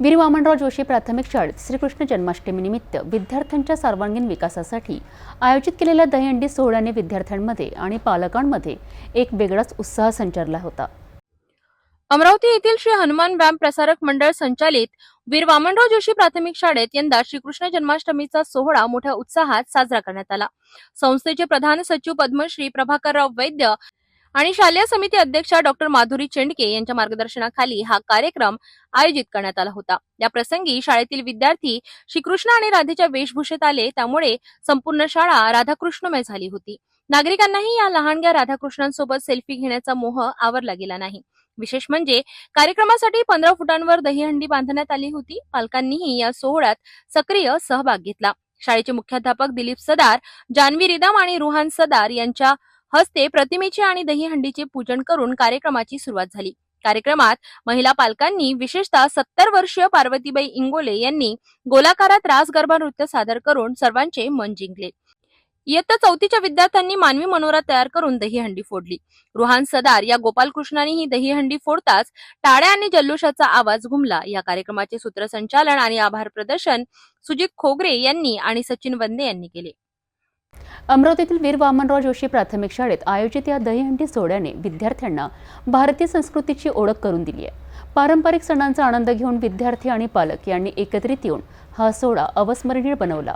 वीर वामनराव जोशी प्राथमिक शाळेत श्रीकृष्ण जन्माष्टमीनिमित्त विद्यार्थ्यांच्या सर्वांगीण विकासासाठी आयोजित केलेल्या दहीहंडी सोहळ्याने विद्यार्थ्यांमध्ये आणि पालकांमध्ये एक वेगळाच उत्साह संचारला होता. अमरावती येथील श्री हनुमान व्यायाम प्रसारक मंडळ संचालित वीर वामनराव जोशी प्राथमिक शाळेत यंदा श्रीकृष्ण जन्माष्टमीचा सोहळा मोठ्या उत्साहात साजरा करण्यात आला. संस्थेचे प्रधान सचिव पद्मश्री प्रभाकरराव वैद्य आणि शालेय समिती अध्यक्षा डॉक्टर माधुरी चेंडके यांच्या मार्गदर्शनाखाली हा कार्यक्रम आयोजित करण्यात आला होता. या प्रसंगी शाळेतील विद्यार्थी श्रीकृष्ण आणि राधेच्या वेशभूषेत आले. त्यामुळे संपूर्ण शाळा राधाकृष्णमय झाली होती. नागरिकांनाही या लहानग्या राधाकृष्णांसोबत सेल्फी घेण्याचा मोह आवरला गेला नाही. विशेष म्हणजे कार्यक्रमासाठी पंधरा फुटांवर दहीहंडी बांधण्यात आली होती. पालकांनीही या सोहळ्यात सक्रिय सहभाग घेतला. शाळेचे मुख्याध्यापक दिलीप सदार जानवी रिदम आणि रुहान सदार यांच्या हस्ते प्रतिमेचे आणि दहीहंडीचे पूजन करून कार्यक्रमाची सुरुवात झाली. कार्यक्रमात महिला पालकांनी विशेषतः सत्तर वर्षीय पार्वतीबाई इंगोले यांनी गोलाकारात रास गरबा नृत्य सादर करून सर्वांचे मन जिंकले. इयत्ता चौथीच्या विद्यार्थ्यांनी मानवी मनोरा तयार करून दहीहंडी फोडली. रुहान सदार या गोपालकृष्णांनी ही दहीहंडी फोडताच टाळ्या आणि जल्लोषाचा आवाज घुमला. या कार्यक्रमाचे सूत्रसंचालन आणि आभार प्रदर्शन सुजित खोगरे यांनी आणि सचिन वंदे यांनी केले. अमरावतीतील वीर वामनराव जोशी प्राथमिक शाळेत आयोजित या दहीहंडी सोहळ्याने विद्यार्थ्यांना भारतीय संस्कृतीची ओळख करून दिली आहे. पारंपरिक सणांचा आनंद घेऊन विद्यार्थी आणि पालक यांनी एकत्रित येऊन हा सोहळा अवस्मरणीय बनवला.